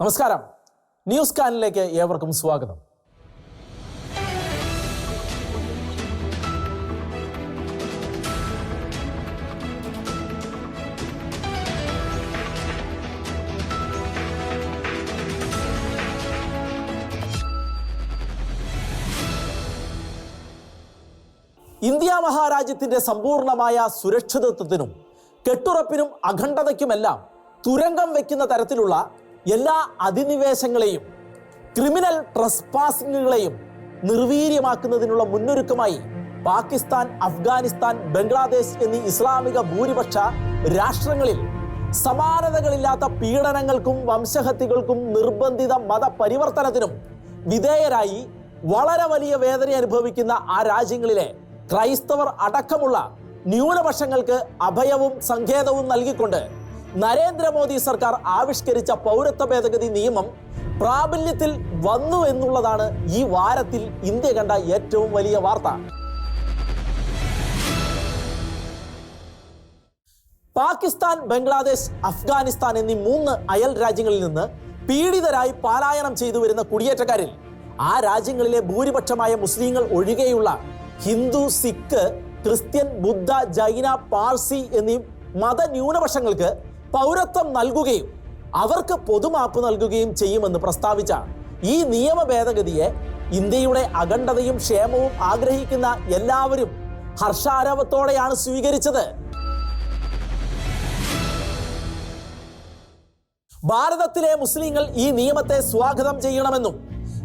നമസ്കാരം. ന്യൂസ് കാനിലേക്ക് ഏവർക്കും സ്വാഗതം. ഇന്ത്യ മഹാരാജ്യത്തിന്റെ സമ്പൂർണമായ സുരക്ഷിതത്വത്തിനും കെട്ടുറപ്പിനും അഖണ്ഡതയ്ക്കുമെല്ലാം തുരങ്കം വയ്ക്കുന്ന തരത്തിലുള്ള എല്ലാ അധിനിവേശങ്ങളെയും ക്രിമിനൽ ട്രസ്പാസിങ്ങുകളെയും നിർവീര്യമാക്കുന്നതിനുള്ള മുന്നൊരുക്കമായി പാകിസ്ഥാൻ അഫ്ഗാനിസ്ഥാൻ ബംഗ്ലാദേശ് എന്നീ ഇസ്ലാമിക ഭൂരിപക്ഷ രാഷ്ട്രങ്ങളിൽ സമാനതകളില്ലാത്ത പീഡനങ്ങൾക്കും വംശഹത്യകൾക്കും നിർബന്ധിത മതപരിവർത്തനത്തിനും വിധേയരായി വളരെ വലിയ വേദന അനുഭവിക്കുന്ന ആ രാജ്യങ്ങളിലെ ക്രൈസ്തവർ അടക്കമുള്ള ന്യൂനപക്ഷങ്ങൾക്ക് അഭയവും സങ്കേതവും നൽകിക്കൊണ്ട് നരേന്ദ്രമോദി സർക്കാർ ആവിഷ്കരിച്ച പൗരത്വ ഭേദഗതി നിയമം പ്രാബല്യത്തിൽ വന്നു എന്നുള്ളതാണ് ഈ വാരത്തിൽ ഇന്ത്യ കണ്ട ഏറ്റവും വലിയ വാർത്ത. പാകിസ്ഥാൻ ബംഗ്ലാദേശ് അഫ്ഗാനിസ്ഥാൻ എന്നീ മൂന്ന് അയൽ രാജ്യങ്ങളിൽ നിന്ന് പീഡിതരായി പാലായനം ചെയ്തു വരുന്ന കുടിയേറ്റക്കാരിൽ ആ രാജ്യങ്ങളിലെ ഭൂരിപക്ഷമായ മുസ്ലിങ്ങൾ ഒഴികെയുള്ള ഹിന്ദു സിഖ് ക്രിസ്ത്യൻ ബുദ്ധ ജൈന പാർസി എന്നീ മതന്യൂനപക്ഷങ്ങൾക്ക് പൗരത്വം നൽകുകയും അവർക്ക് പൊതുമാപ്പ് നൽകുകയും ചെയ്യുമെന്ന് പ്രസ്താവിച്ച ഈ നിയമ ഭേദഗതിയെ ഇന്ത്യയുടെ അഖണ്ഡതയും ക്ഷേമവും ആഗ്രഹിക്കുന്ന എല്ലാവരും ഹർഷാരവത്തോടെയാണ് സ്വീകരിച്ചത്. ഭാരതത്തിലെ മുസ്ലിങ്ങൾ ഈ നിയമത്തെ സ്വാഗതം ചെയ്യണമെന്നും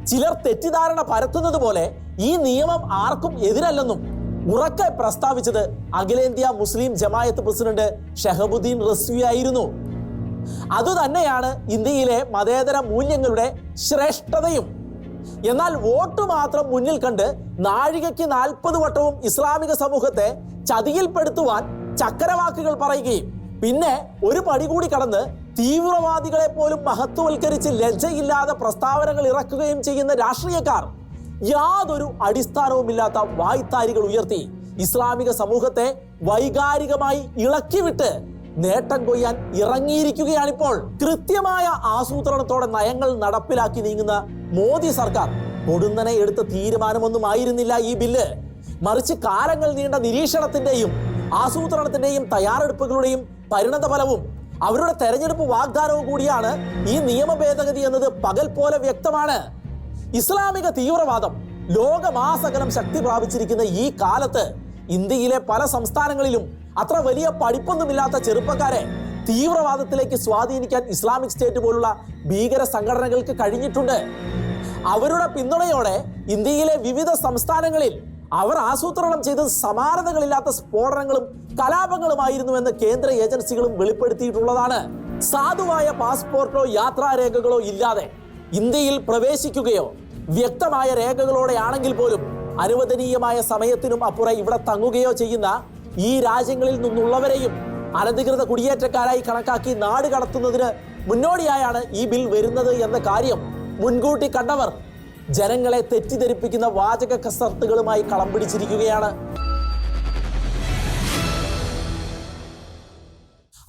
ചിലർ തെറ്റിദ്ധാരണ പരത്തുന്നത് പോലെ ഈ നിയമം ആർക്കും എതിരല്ലെന്നും ഉറക്കെ പ്രസ്താവിച്ചത് അഖിലേന്ത്യാ മുസ്ലിം ജമായത്ത് പ്രസിഡന്റ് ഷെഹബുദ്ദീൻ റസ്വി ആയിരുന്നു. അതുതന്നെയാണ് ഇന്ത്യയിലെ മതേതര മൂല്യങ്ങളുടെ ശ്രേഷ്ഠതയും. എന്നാൽ വോട്ട് മാത്രം മുന്നിൽ കണ്ട് നാഴികയ്ക്ക് നാൽപ്പത് വട്ടവും ഇസ്ലാമിക സമൂഹത്തെ ചതിയിൽപ്പെടുത്തുവാൻ ചക്കരവാക്കുകൾ പറയുകയും പിന്നെ ഒരു പടി കൂടി കടന്ന് തീവ്രവാദികളെ പോലും മഹത്വവൽക്കരിച്ച് ലജ്ജയില്ലാതെ പ്രസ്താവനകൾ ഇറക്കുകയും ചെയ്യുന്ന രാഷ്ട്രീയക്കാർ യാതൊരു അടിസ്ഥാനവുമില്ലാത്ത വായ്ത്താരികൾ ഉയർത്തി ഇസ്ലാമിക സമൂഹത്തെ വൈകാരികമായി ഇളക്കിവിട്ട് നേട്ടം കൊയ്യാൻ ഇറങ്ങിയിരിക്കുകയാണിപ്പോൾ. കൃത്യമായ ആസൂത്രണത്തോടെ നയങ്ങൾ നടപ്പിലാക്കി നീങ്ങുന്ന മോദി സർക്കാർ പൊടുന്നനെ എടുത്ത തീരുമാനമൊന്നും ആയിരുന്നില്ല ഈ ബില്ല്. മറിച്ച് കാലങ്ങൾ നീണ്ട നിരീക്ഷണത്തിന്റെയും ആസൂത്രണത്തിന്റെയും തയ്യാറെടുപ്പുകളുടെയും പരിണത ഫലവും അവരുടെ തെരഞ്ഞെടുപ്പ് വാഗ്ദാനവും കൂടിയാണ് ഈ നിയമ ഭേദഗതി എന്നത് പകൽ പോലെ വ്യക്തമാണ്. ഇസ്ലാമിക തീവ്രവാദം ലോകമാസകലം ശക്തി പ്രാപിച്ചിരിക്കുന്ന ഈ കാലത്ത് ഇന്ത്യയിലെ പല സംസ്ഥാനങ്ങളിലും അത്ര വലിയ പഠിപ്പൊന്നുമില്ലാത്ത ചെറുപ്പക്കാരെ തീവ്രവാദത്തിലേക്ക് സ്വാധീനിക്കാൻ ഇസ്ലാമിക് സ്റ്റേറ്റ് പോലുള്ള ഭീകര സംഘടനകൾക്ക് കഴിഞ്ഞിട്ടുണ്ട്. അവരുടെ പിന്തുണയോടെ ഇന്ത്യയിലെ വിവിധ സംസ്ഥാനങ്ങളിൽ അവർ ആസൂത്രണം ചെയ്ത് സമാനതകളില്ലാത്ത സ്ഫോടനങ്ങളും കലാപങ്ങളുമായിരുന്നുവെന്ന് കേന്ദ്ര ഏജൻസികളും വെളിപ്പെടുത്തിയിട്ടുള്ളതാണ്. സാധുവായ പാസ്പോർട്ടോ യാത്രാരേഖകളോ ഇല്ലാതെ ഇന്ത്യയിൽ പ്രവേശിക്കുകയോ വ്യക്തമായ രേഖകളോടെയാണെങ്കിൽ പോലും അനുവദനീയമായ സമയത്തിനും അപ്പുറം ഇവിടെ തങ്ങുകയോ ചെയ്യുന്ന ഈ രാജ്യങ്ങളിൽ നിന്നുള്ളവരെയും അനധികൃത കുടിയേറ്റക്കാരായി കണക്കാക്കി നാട് കടത്തുന്നതിന് മുന്നോടിയായാണ് ഈ ബിൽ വരുന്നത് എന്ന കാര്യം മുൻകൂട്ടി കണ്ടവർ ജനങ്ങളെ തെറ്റിദ്ധരിപ്പിക്കുന്ന വാചക കസർത്തുകളുമായി കളം പിടിച്ചിരിക്കുകയാണ്.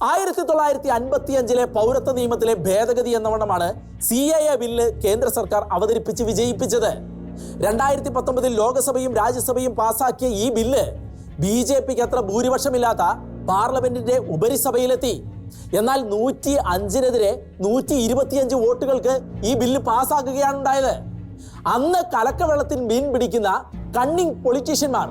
ആയിരത്തി തൊള്ളായിരത്തി അൻപത്തി അഞ്ചിലെ പൗരത്വ നിയമത്തിലെ ഭേദഗതി എന്നവണ്ണമാണ് സി എ എ ബില്ല് കേന്ദ്ര സർക്കാർ അവതരിപ്പിച്ച് വിജയിപ്പിച്ചത്. രണ്ടായിരത്തി പത്തൊമ്പതിൽ ലോക്സഭയും രാജ്യസഭയും പാസാക്കിയ ഈ ബില്ല് ബി ജെ പിക്ക് അത്ര ഭൂരിപക്ഷമില്ലാത്ത പാർലമെന്റിന്റെ ഉപരിസഭയിലെത്തി. എന്നാൽ നൂറ്റി അഞ്ചിനെതിരെ നൂറ്റി ഇരുപത്തിയഞ്ച് വോട്ടുകൾക്ക് ഈ ബില്ല് പാസ്സാക്കുകയാണ് ഉണ്ടായത് അന്ന് കലക്കവെള്ളത്തിൽ മീൻ പിടിക്കുന്ന കണ്ണിങ് പൊളിറ്റീഷ്യന്മാർ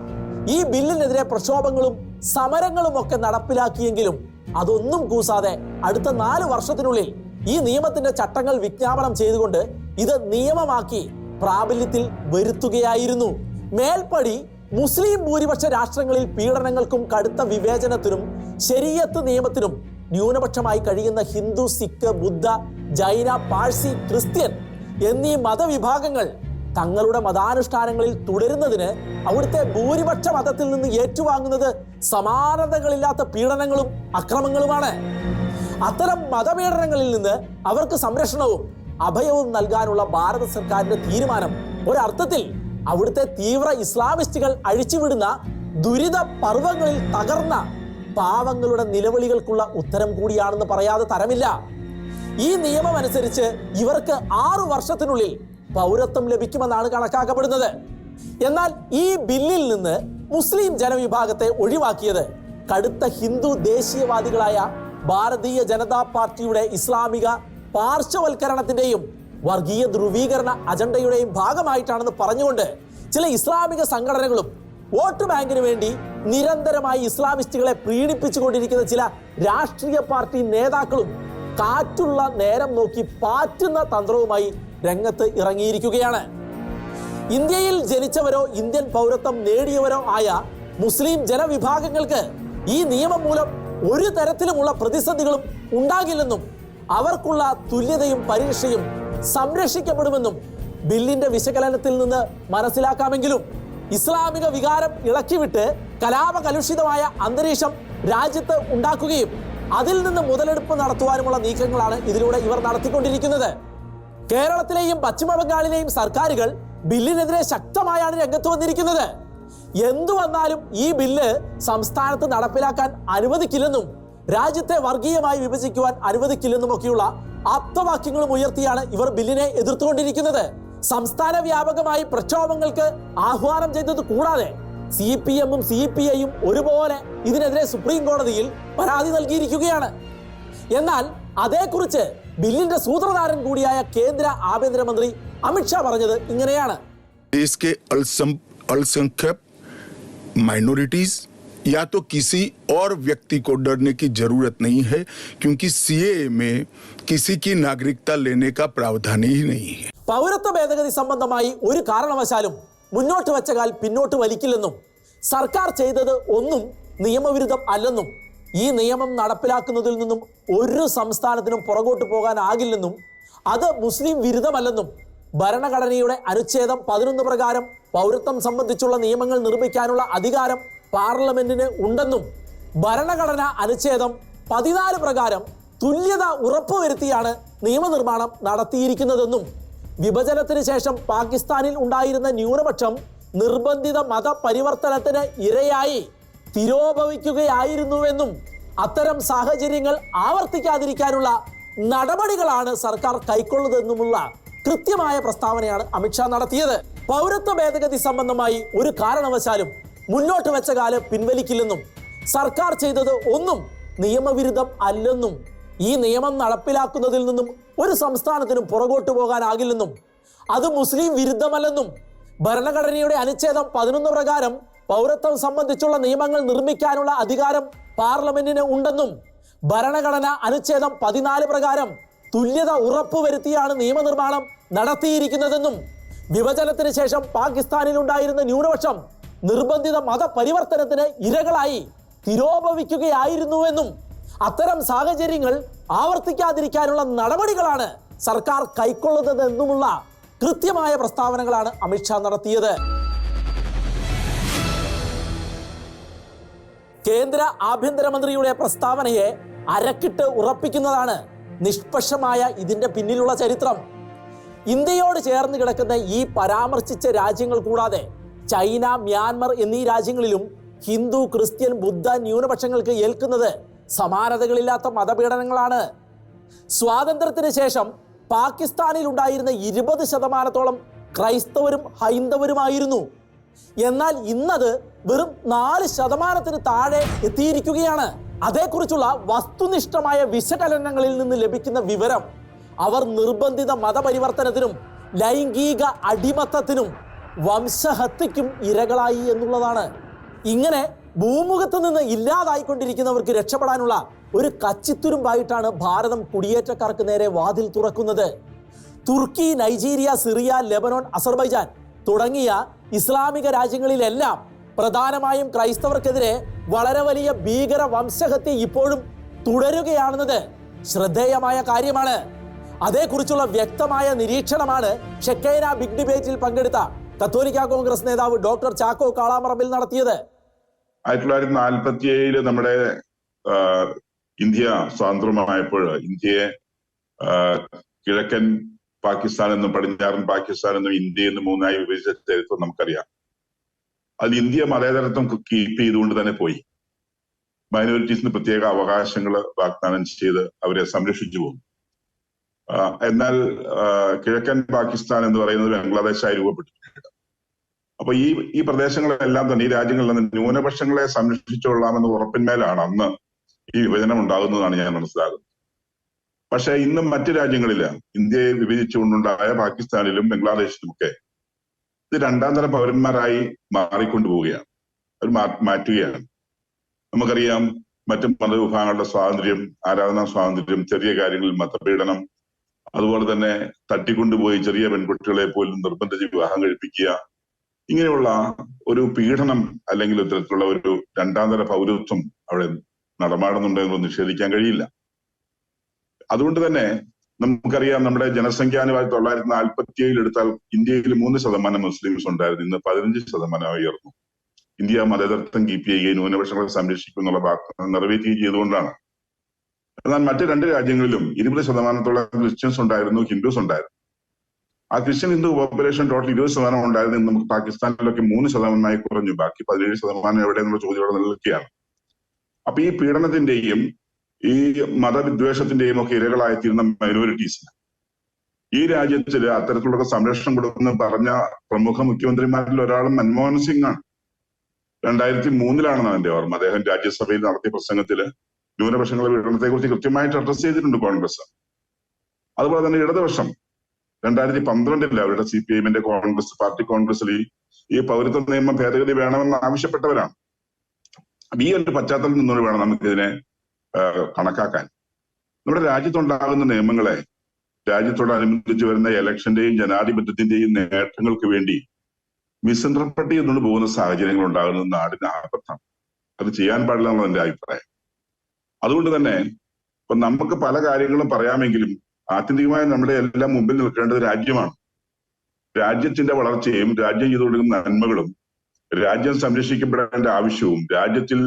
ഈ ബില്ലിനെതിരെ പ്രക്ഷോഭങ്ങളും സമരങ്ങളും ഒക്കെ നടപ്പിലാക്കിയെങ്കിലും അതൊന്നും കൂസാതെ അടുത്ത നാല് വർഷത്തിനുള്ളിൽ ഈ നിയമത്തിന്റെ ചട്ടങ്ങൾ വിജ്ഞാപനം ചെയ്തുകൊണ്ട് ഇത് നിയമമാക്കി പ്രാബല്യത്തിൽ വരുത്തുകയായിരുന്നു. മേൽപ്പടി മുസ്ലിം ഭൂരിപക്ഷ രാഷ്ട്രങ്ങളിൽ പീഡനങ്ങൾക്കും കടുത്ത വിവേചനത്തിനും ശരീരത്ത് നിയമത്തിനും ന്യൂനപക്ഷമായി കഴിയുന്ന ഹിന്ദു സിഖ് ബുദ്ധ ജൈന പാഴ്സി ക്രിസ്ത്യൻ എന്നീ മതവിഭാഗങ്ങൾ തങ്ങളുടെ മതാനുഷ്ഠാനങ്ങളിൽ തുടരുന്നതിന് അവിടുത്തെ ഭൂരിപക്ഷ മതത്തിൽ നിന്ന് ഏറ്റുവാങ്ങുന്നത് സമാനതകളില്ലാത്ത പീഡനങ്ങളും അക്രമങ്ങളുമാണ്. അത്തരം മതപീഡനങ്ങളിൽ നിന്ന് അവർക്ക് സംരക്ഷണവും അഭയവും നൽകാനുള്ള ഭാരത സർക്കാരിന്റെ തീരുമാനം ഒരർത്ഥത്തിൽ അവിടുത്തെ തീവ്ര ഇസ്ലാമിസ്റ്റുകൾ അഴിച്ചുവിടുന്ന ദുരിത പർവങ്ങളിൽ തകർന്ന പാവങ്ങളുടെ നിലവിളികൾക്കുള്ള ഉത്തരം കൂടിയാണെന്ന് പറയാതെ തരമില്ല. ഈ നിയമമനുസരിച്ച് ഇവർക്ക് ആറു വർഷത്തിനുള്ളിൽ പൗരത്വം ലഭിക്കുമെന്നാണ് കണക്കാക്കപ്പെടുന്നത്. എന്നാൽ ഈ ബില്ലിൽ നിന്ന് മുസ്ലിം ജനവിഭാഗത്തെ ഒഴിവാക്കിയത് കടുത്ത ഹിന്ദു ദേശീയവാദികളായ ഭാരതീയ ജനതാ പാർട്ടിയുടെ ഇസ്ലാമിക പാർശ്വവൽക്കരണത്തിന്റെയും വർഗീയ ധ്രുവീകരണ അജണ്ടയുടെയും ഭാഗമായിട്ടാണെന്ന് പറഞ്ഞുകൊണ്ട് ചില ഇസ്ലാമിക സംഘടനകളും വോട്ട് ബാങ്കിന് വേണ്ടി നിരന്തരമായി ഇസ്ലാമിസ്റ്റുകളെ പ്രീണിപ്പിച്ചുകൊണ്ടിരിക്കുന്ന ചില രാഷ്ട്രീയ പാർട്ടി നേതാക്കളും കാറ്റുള്ള നേരം നോക്കി പാറ്റുന്ന തന്ത്രവുമായി രംഗത്ത് ഇറങ്ങിയിരിക്കുകയാണ്. ഇന്ത്യയിൽ ജനിച്ചവരോ ഇന്ത്യൻ പൗരത്വം നേടിയവരോ ആയ മുസ്ലിം ജനവിഭാഗങ്ങൾക്ക് ഈ നിയമം മൂലം ഒരു തരത്തിലുമുള്ള പ്രതിസന്ധികളും ഉണ്ടാകില്ലെന്നും അവർക്കുള്ള തുല്യതയും പരീക്ഷയും സംരക്ഷിക്കപ്പെടുമെന്നും ബില്ലിന്റെ വിശകലനത്തിൽ നിന്ന് മനസ്സിലാക്കാമെങ്കിലും ഇസ്ലാമിക വികാരം ഇളക്കിവിട്ട് കലാപകലുഷിതമായ അന്തരീക്ഷം രാജ്യത്ത് ഉണ്ടാക്കുകയും അതിൽ നിന്ന് മുതലെടുപ്പ് നടത്തുവാനുമുള്ള നീക്കങ്ങളാണ് ഇതിലൂടെ ഇവർ നടത്തിക്കൊണ്ടിരിക്കുന്നത്. കേരളത്തിലെയും പശ്ചിമ ബംഗാളിലെയും സർക്കാരുകൾ ബില്ലിനെതിരെ ശക്തമായാണ് രംഗത്ത് വന്നിരിക്കുന്നത്. എന്തു വന്നാലും ഈ ബില്ല് സംസ്ഥാനത്ത് നടപ്പിലാക്കാൻ അനുവദിക്കില്ലെന്നും രാജ്യത്തെ വർഗീയമായി വിഭജിക്കുവാൻ അനുവദിക്കില്ലെന്നും ഒക്കെയുള്ള ആപ്തവാക്യങ്ങളും ഉയർത്തിയാണ് ഇവർ ബില്ലിനെ എതിർത്തുകൊണ്ടിരിക്കുന്നത്. സംസ്ഥാന വ്യാപകമായി പ്രക്ഷോഭങ്ങൾക്ക് ആഹ്വാനം ചെയ്തത് കൂടാതെ സി പി എമ്മും സി പി ഐയും ഒരുപോലെ ഇതിനെതിരെ സുപ്രീം കോടതിയിൽ പരാതി നൽകിയിരിക്കുകയാണ്. എന്നാൽ അതേക്കുറിച്ച് ബില്ലിന്റെ സൂത്രധാരൻ കൂടിയായ കേന്ദ്ര ആഭ്യന്തരമന്ത്രി അമിത്ഷാ പറഞ്ഞത് ഇങ്ങനെയാണ് देश के अल्सम अल्पसंख्यक माइनॉरिटीज या तो किसी और व्यक्ति को डरने की जरूरत नहीं है क्योंकि सीए में किसी की नागरिकता लेने का प्रावधान ही नहीं है പൗരത്വ ഭേദഗതി സംബന്ധമായി ഒരു കാരണവശാലും മുന്നോട്ട് വെച്ച കാൽ പിന്നോട്ട് വലിക്കില്ലെന്നും സർക്കാർ ചെയ്തത് ഒന്നും നിയമവിരുദ്ധം അല്ലെന്നും ഈ നിയമം നടപ്പിലാക്കുന്നതിൽ നിന്നും ഒരു സംസ്ഥാനത്തിനും പുറകോട്ട് പോകാനാകില്ലെന്നും അത് മുസ്ലിം വിരുദ്ധമല്ലെന്നും ഭരണഘടനയുടെ അനുച്ഛേദം പതിനൊന്ന് പ്രകാരം പൗരത്വം സംബന്ധിച്ചുള്ള നിയമങ്ങൾ നിർമ്മിക്കാനുള്ള അധികാരം പാർലമെന്റിന് ഉണ്ടെന്നും ഭരണഘടന അനുച്ഛേദം പതിനാല് പ്രകാരം തുല്യത ഉറപ്പുവരുത്തിയാണ് നിയമനിർമ്മാണം നടത്തിയിരിക്കുന്നതെന്നും വിഭജനത്തിന് ശേഷം പാകിസ്ഥാനിൽ ഉണ്ടായിരുന്ന ന്യൂനപക്ഷം നിർബന്ധിത മതപരിവർത്തനത്തിന് ഇരയായി. തിരോഭവിക്കുകയായിരുന്നുവെന്നും അത്തരം സാഹചര്യങ്ങൾ ആവർത്തിക്കാതിരിക്കാനുള്ള നടപടികളാണ് സർക്കാർ കൈക്കൊള്ളുന്നതെന്നുമുള്ള കൃത്യമായ പ്രസ്താവനയാണ് അമിത്ഷാ നടത്തിയത്. പൗരത്വ ഭേദഗതി സംബന്ധമായി ഒരു കാരണവശാലും മുന്നോട്ട് വെച്ച കാലം പിൻവലിക്കില്ലെന്നും സർക്കാർ ചെയ്തത് ഒന്നും നിയമവിരുദ്ധം അല്ലെന്നും ഈ നിയമം നടപ്പിലാക്കുന്നതിൽ നിന്നും ഒരു സംസ്ഥാനത്തിനും പുറകോട്ട് പോകാനാകില്ലെന്നും അത് മുസ്ലിം വിരുദ്ധമല്ലെന്നും ഭരണഘടനയുടെ അനുച്ഛേദം പതിനൊന്ന് പ്രകാരം പൗരത്വം സംബന്ധിച്ചുള്ള നിയമങ്ങൾ നിർമ്മിക്കാനുള്ള അധികാരം പാർലമെന്റിന് ഉണ്ടെന്നും ഭരണഘടന അനുച്ഛേദം പതിനാല് പ്രകാരം തുല്യത ഉറപ്പുവരുത്തിയാണ് നിയമനിർമ്മാണം നടത്തിയിരിക്കുന്നതെന്നും വിഭജനത്തിന് ശേഷം പാകിസ്ഥാനിൽ ഉണ്ടായിരുന്ന ന്യൂനപക്ഷം നിർബന്ധിത മതപരിവർത്തനത്തിന് ഇരകളായി തിരോഭവിക്കുകയായിരുന്നുവെന്നും അത്തരം സാഹചര്യങ്ങൾ ആവർത്തിക്കാതിരിക്കാനുള്ള നടപടികളാണ് സർക്കാർ കൈക്കൊള്ളുന്നതെന്നുമുള്ള കൃത്യമായ പ്രസ്താവനകളാണ് അമിത്ഷാ നടത്തിയത്. കേന്ദ്ര ആഭ്യന്തരമന്ത്രിയുടെ പ്രസ്താവനയെ അരക്കിട്ട് ഉറപ്പിക്കുന്നതാണ് നിഷ്പക്ഷമായ ഇതിന്റെ പിന്നിലുള്ള ചരിത്രം. ഇന്ത്യയോട് ചേർന്ന് കിടക്കുന്ന ഈ പരാമർശിച്ച രാജ്യങ്ങൾ കൂടാതെ ചൈന മ്യാൻമർ എന്നീ രാജ്യങ്ങളിലും ഹിന്ദു ക്രിസ്ത്യൻ ബുദ്ധ ന്യൂനപക്ഷങ്ങൾക്ക് ഏൽക്കുന്നത് സമാനതകളില്ലാത്ത മതപീഡനങ്ങളാണ്. സ്വാതന്ത്ര്യത്തിന് ശേഷം പാകിസ്ഥാനിൽ ഉണ്ടായിരുന്ന ഇരുപത് ശതമാനത്തോളം ക്രൈസ്തവരും ഹൈന്ദവരുമായിരുന്നു. എന്നാൽ ഇന്നത് വെറും നാല് ശതമാനത്തിന് താഴെ എത്തിയിരിക്കുകയാണ്. അതേക്കുറിച്ചുള്ള വസ്തുനിഷ്ഠമായ വിശകലനങ്ങളിൽ നിന്ന് ലഭിക്കുന്ന വിവരം അവർ നിർബന്ധിത മതപരിവർത്തനത്തിനും ലൈംഗിക അടിമത്തത്തിനും വംശഹത്യക്കും ഇരകളായി എന്നുള്ളതാണ്. ഇങ്ങനെ ഭൂമുഖത്ത് നിന്ന് ഇല്ലാതായിക്കൊണ്ടിരിക്കുന്നവർക്ക് രക്ഷപ്പെടാനുള്ള ഒരു കച്ചിത്തുരുമ്പായിട്ടാണ് ഭാരതം കുടിയേറ്റക്കാർക്ക് നേരെ വാതിൽ തുറക്കുന്നത്. Turkey Nigeria Syria Lebanon Azerbaijan തുടങ്ങിയ ഇസ്ലാമിക രാജ്യങ്ങളിലെല്ലാം പ്രധാനമായും ക്രൈസ്തവർക്കെതിരെ വളരെ വലിയ ഭീകര വംശഹത്യ ഇപ്പോഴും തുടരുകയാണെന്നത് ശ്രദ്ധേയമായ കാര്യമാണ്. അതേക്കുറിച്ചുള്ള വ്യക്തമായ നിരീക്ഷണമാണ് ഷെക്കൈന ബിഗ് ഡിബേറ്റിൽ പങ്കെടുത്ത കത്തോലിക്ക കോൺഗ്രസ് നേതാവ് ഡോക്ടർ ചാക്കോ കാളാമറമ്പിൽ നടത്തിയത്. ആയിരത്തി തൊള്ളായിരത്തി നാൽപ്പത്തി ഏഴിൽ നമ്മുടെ ഇന്ത്യ സ്വാതന്ത്ര്യമായപ്പോൾ ഇന്ത്യയെ കിഴക്കൻ പാകിസ്ഥാൻ എന്നും പടിഞ്ഞാറൻ പാകിസ്ഥാൻ എന്നും ഇന്ത്യ എന്നും മൂന്നായി വിഭജിച്ച ചരിത്രം നമുക്കറിയാം. അത് ഇന്ത്യ മതേതരത്വം കീപ്പ് ചെയ്തുകൊണ്ട് തന്നെ പോയി. മൈനോറിറ്റീസിന് പ്രത്യേക അവകാശങ്ങൾ വാഗ്ദാനം ചെയ്ത് അവരെ സംരക്ഷിച്ചു ആ, എന്നാൽ കിഴക്കൻ പാകിസ്ഥാൻ എന്ന് പറയുന്നത് ബംഗ്ലാദേശായി രൂപപ്പെട്ടിട്ടുണ്ട്. അപ്പൊ ഈ ഈ പ്രദേശങ്ങളെല്ലാം തന്നെ ഈ രാജ്യങ്ങളിൽ നിന്ന് ന്യൂനപക്ഷങ്ങളെ സംരക്ഷിച്ചുകൊള്ളാമെന്ന ഉറപ്പിന്മേലാണ് അന്ന് ഈ വിഭജനം ഉണ്ടാകുന്നതാണ് ഞാൻ മനസ്സിലാകുന്നത് പക്ഷെ ഇന്നും മറ്റു രാജ്യങ്ങളിൽ ഇന്ത്യയെ വിഭജിച്ചുകൊണ്ടുണ്ടായ പാകിസ്ഥാനിലും ബംഗ്ലാദേശിലും ഒക്കെ ഇത് രണ്ടാം തരം പൗരന്മാരായി മാറിക്കൊണ്ടു പോവുകയാണ് അവർ മാറ്റുകയാണ്. നമുക്കറിയാം മറ്റു മതവിഭാഗങ്ങളുടെ സ്വാതന്ത്ര്യം ആരാധനാ സ്വാതന്ത്ര്യം ചെറിയ കാര്യങ്ങളിൽ മതപീഡനം അതുപോലെ തന്നെ തട്ടിക്കൊണ്ടുപോയി ചെറിയ പെൺകുട്ടികളെ പോലും നിർബന്ധിച്ച് വിവാഹം കഴിപ്പിക്കുക ഇങ്ങനെയുള്ള ഒരു പീഡനം അല്ലെങ്കിൽ ഇത്തരത്തിലുള്ള ഒരു രണ്ടാം തര പൗരത്വം അവിടെ നടമാടുന്നുണ്ടെന്ന് നിഷേധിക്കാൻ കഴിയില്ല. അതുകൊണ്ട് തന്നെ നമുക്കറിയാം നമ്മുടെ ജനസംഖ്യാനുപാതി തൊള്ളായിരത്തി നാൽപ്പത്തി ഏഴിൽ എടുത്താൽ ഇന്ത്യയിൽ മൂന്ന് ശതമാനം മുസ്ലിംസ് ഉണ്ടായിരുന്നു. ഇന്ന് പതിനഞ്ച് ശതമാനമായി ഉയർന്നു. ഇന്ത്യ മതേതരത്വം കീപ്പ് ചെയ്യുകയും ന്യൂനപക്ഷങ്ങളെ സംരക്ഷിക്കും എന്നുള്ള വാക്ക് നിറവേറ്റുകയും ചെയ്തുകൊണ്ടാണ്. എന്നാൽ മറ്റ് രണ്ട് രാജ്യങ്ങളിലും ഇരുപത് ശതമാനത്തോളം ക്രിസ്ത്യൻസ് ഉണ്ടായിരുന്നു ഹിന്ദുസ് ഉണ്ടായിരുന്നു. ആ ക്രിസ്ത്യൻ ഹിന്ദു പോപ്പുലേഷൻ ടോട്ടൽ ഇരുപത് ശതമാനം ഉണ്ടായിരുന്നു നമുക്ക് പാകിസ്ഥാനിലൊക്കെ മൂന്ന് ശതമാനമായി കുറഞ്ഞു. ബാക്കി പതിനേഴ് ശതമാനം എവിടെ എന്നുള്ള ചോദ്യം നിലനിൽക്കുകയാണ്. അപ്പൊ ഈ പീഡനത്തിന്റെയും ഈ മതവിദ്വേഷത്തിന്റെയും ഒക്കെ ഇരകളായിത്തീരുന്ന മൈനോറിറ്റീസ് ഈ രാജ്യത്തിൽ അത്തരത്തിലുള്ള സംരക്ഷണം കൊടുക്കുന്ന പറഞ്ഞ പ്രമുഖ മുഖ്യമന്ത്രിമാരിൽ ഒരാളും മൻമോഹൻ സിംഗ് ആണ് രണ്ടായിരത്തി മൂന്നിലാണെന്നാണ് എന്റെ ഓർമ്മ. അദ്ദേഹം രാജ്യസഭയിൽ നടത്തിയ പ്രസംഗത്തിൽ ന്യൂനപക്ഷങ്ങളുടെ വിവരണത്തെ കുറിച്ച് കൃത്യമായിട്ട് അഡ്രസ് ചെയ്തിട്ടുണ്ട് കോൺഗ്രസ്. അതുപോലെ തന്നെ ഇടതുപക്ഷം രണ്ടായിരത്തി പന്ത്രണ്ടിൽ അവരുടെ സി പി എമ്മിന്റെ കോൺഗ്രസ് പാർട്ടി കോൺഗ്രസിൽ ഈ പൗരത്വ നിയമ ഭേദഗതി വേണമെന്ന് ആവശ്യപ്പെട്ടവരാണ്. ഈ ഒരു പശ്ചാത്തലത്തിൽ നിന്നുകൊണ്ട് വേണം നമുക്കിതിനെ കണക്കാക്കാൻ. നമ്മുടെ രാജ്യത്തുണ്ടാകുന്ന നിയമങ്ങളെ രാജ്യത്തോടനുബന്ധിച്ച് വരുന്ന ഇലക്ഷന്റെയും ജനാധിപത്യത്തിന്റെയും നേട്ടങ്ങൾക്ക് വേണ്ടി മിസ്ഇന്റർപ്രറ്റ് ചെയ്തുകൊണ്ട് പോകുന്ന സാഹചര്യങ്ങൾ ഉണ്ടാകുന്നത് നാടിന് ആപത്താണ്. അത് ചെയ്യാൻ പാടില്ല എന്നുള്ള എന്റെ അഭിപ്രായം. അതുകൊണ്ട് തന്നെ ഇപ്പൊ നമുക്ക് പല കാര്യങ്ങളും പറയാമെങ്കിലും ആത്യന്തികമായി നമ്മുടെ എല്ലാം മുമ്പിൽ നിൽക്കേണ്ടത് രാജ്യമാണ്. രാജ്യത്തിന്റെ വളർച്ചയും രാജ്യം ചെയ്തു കൊടുക്കുന്ന നന്മകളും രാജ്യം സംരക്ഷിക്കപ്പെടേണ്ട ആവശ്യവും രാജ്യത്തിൽ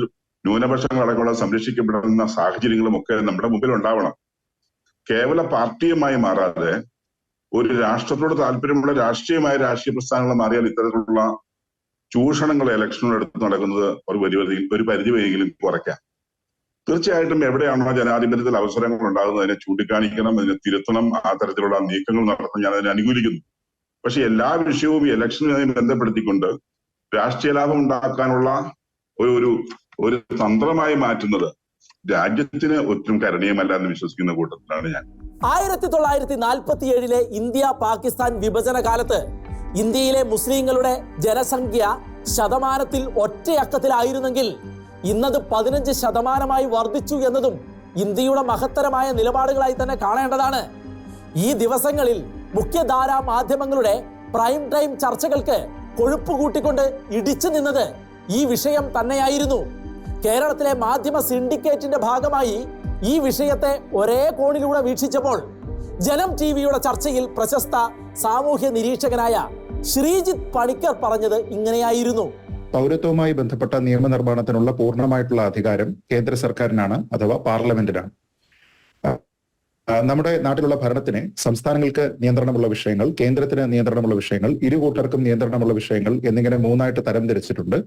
ന്യൂനപക്ഷങ്ങളടക്കമുള്ള സംരക്ഷിക്കപ്പെടുന്ന സാഹചര്യങ്ങളും ഒക്കെ നമ്മുടെ മുമ്പിൽ ഉണ്ടാവണം കേവല പാർട്ടിയുമായി മാറാതെ ഒരു രാഷ്ട്രത്തോട് താല്പര്യമുള്ള രാഷ്ട്രീയമായ രാഷ്ട്രീയ പ്രസ്ഥാനങ്ങൾ മാറിയാൽ ഇത്തരത്തിലുള്ള ചൂഷണങ്ങൾ ഇലക്ഷനോടടുത്ത് നടക്കുന്നത് ഒരു പരിധി ഒരു പരിധി വരെയെങ്കിലും കുറയ്ക്കാം. തീർച്ചയായിട്ടും എവിടെയാണോ ജനാധിപത്യത്തിൽ അവസരങ്ങൾ ഉണ്ടാകുന്നത് അതിനെ ചൂണ്ടിക്കാണിക്കണം അതിനെ തിരുത്തണം ആ തരത്തിലുള്ള നീക്കങ്ങൾ നടത്താൻ ഞാൻ അതിനെ അനുകൂലിക്കുന്നു. പക്ഷെ എല്ലാ വിഷയവും ഇലക്ഷനുമായി ബന്ധപ്പെടുത്തിക്കൊണ്ട് രാഷ്ട്രീയ ലാഭം ഉണ്ടാക്കാനുള്ള ഒരു ഒരു ഒരു തന്ത്രമായി മാറ്റുന്നത് രാജ്യത്തിന് ഒട്ടും കരണീയമല്ല എന്ന് വിശ്വസിക്കുന്ന കൂട്ടത്തിലാണ് ഞാൻ. ആയിരത്തി തൊള്ളായിരത്തി നാൽപ്പത്തി ഏഴിലെ ഇന്ത്യ പാകിസ്ഥാൻ വിഭജന കാലത്ത് ഇന്ത്യയിലെ മുസ്ലിങ്ങളുടെ ജനസംഖ്യ ശതമാനത്തിൽ ഒറ്റയക്കത്തിലായിരുന്നെങ്കിൽ ഇന്നത് പതിനഞ്ച് ശതമാനമായി വർദ്ധിച്ചു എന്നതും ഇന്ത്യയുടെ മഹത്തരമായ നിലപാടുകളായി തന്നെ കാണേണ്ടതാണ്. ഈ ദിവസങ്ങളിൽ മുഖ്യധാരാ മാധ്യമങ്ങളുടെ പ്രൈം ടൈം ചർച്ചകൾക്ക് കൊഴുപ്പ് കൂട്ടിക്കൊണ്ട് ഇടിച്ചു നിന്നത് ഈ വിഷയം തന്നെയായിരുന്നു. കേരളത്തിലെ മാധ്യമ സിൻഡിക്കേറ്റിന്റെ ഭാഗമായി ഈ വിഷയത്തെ ഒരേ കോണിലൂടെ വീക്ഷിച്ചപ്പോൾ ജനം ടി വിയുടെ ചർച്ചയിൽ പ്രശസ്ത സാമൂഹ്യ നിരീക്ഷകനായ ശ്രീജിത്ത് പണിക്കർ പറഞ്ഞത് ഇങ്ങനെയായിരുന്നു. പൗരത്വവുമായി ബന്ധപ്പെട്ട നിയമനിർമ്മാണത്തിനുള്ള പൂർണമായിട്ടുള്ള അധികാരം കേന്ദ്ര സർക്കാരിനാണ് അഥവാ പാർലമെന്റിനാണ്. നമ്മുടെ നാട്ടിലുള്ള ഭരണത്തിന് സംസ്ഥാനങ്ങൾക്ക് നിയന്ത്രണമുള്ള വിഷയങ്ങൾ കേന്ദ്രത്തിന് നിയന്ത്രണമുള്ള വിഷയങ്ങൾ ഇരു കൂട്ടർക്കും നിയന്ത്രണമുള്ള വിഷയങ്ങൾ എന്നിങ്ങനെ മൂന്നായിട്ട് തരംതിരിച്ചിട്ടുണ്ട്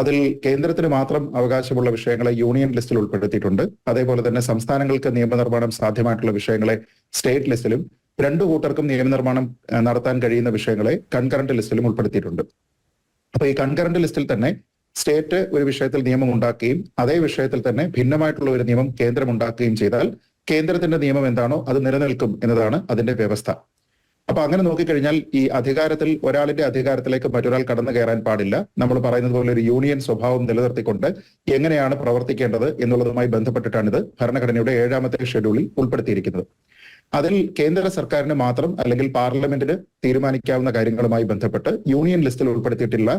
അതിൽ കേന്ദ്രത്തിന് മാത്രം അവകാശമുള്ള വിഷയങ്ങളെ യൂണിയൻ ലിസ്റ്റിൽ ഉൾപ്പെടുത്തിയിട്ടുണ്ട്. അതേപോലെ തന്നെ സംസ്ഥാനങ്ങൾക്ക് നിയമനിർമ്മാണം സാധ്യമായിട്ടുള്ള വിഷയങ്ങളെ സ്റ്റേറ്റ് ലിസ്റ്റിലും രണ്ടു കൂട്ടർക്കും നിയമനിർമ്മാണം നടത്താൻ കഴിയുന്ന വിഷയങ്ങളെ കൺകറന്റ് ലിസ്റ്റിലും ഉൾപ്പെടുത്തിയിട്ടുണ്ട്. അപ്പൊ ഈ കൺകറന്റ് ലിസ്റ്റിൽ തന്നെ സ്റ്റേറ്റ് ഒരു വിഷയത്തിൽ നിയമം ഉണ്ടാക്കുകയും അതേ വിഷയത്തിൽ തന്നെ ഭിന്നമായിട്ടുള്ള ഒരു നിയമം കേന്ദ്രം ഉണ്ടാക്കുകയും ചെയ്താൽ കേന്ദ്രത്തിന്റെ നിയമം എന്താണോ അത് നിലനിൽക്കും എന്നതാണ് അതിന്റെ വ്യവസ്ഥ. അപ്പൊ അങ്ങനെ നോക്കിക്കഴിഞ്ഞാൽ ഈ അധികാരത്തിൽ ഒരാളിന്റെ അധികാരത്തിലേക്ക് മറ്റൊരാൾ കടന്നു കയറാൻ പാടില്ല. നമ്മൾ പറയുന്നത് പോലെ ഒരു യൂണിയൻ സ്വഭാവം നിലനിർത്തിക്കൊണ്ട് എങ്ങനെയാണ് പ്രവർത്തിക്കേണ്ടത് എന്നുള്ളതുമായി ബന്ധപ്പെട്ടിട്ടാണ് ഇത് ഭരണഘടനയുടെ ഏഴാമത്തെ ഷെഡ്യൂളിൽ ഉൾപ്പെടുത്തിയിരിക്കുന്നത്. അതിൽ കേന്ദ്ര സർക്കാരിന് മാത്രം അല്ലെങ്കിൽ പാർലമെന്റിന് തീരുമാനിക്കാവുന്ന കാര്യങ്ങളുമായി ബന്ധപ്പെട്ട് യൂണിയൻ ലിസ്റ്റിൽ ഉൾപ്പെടുത്തിയിട്ടുള്ള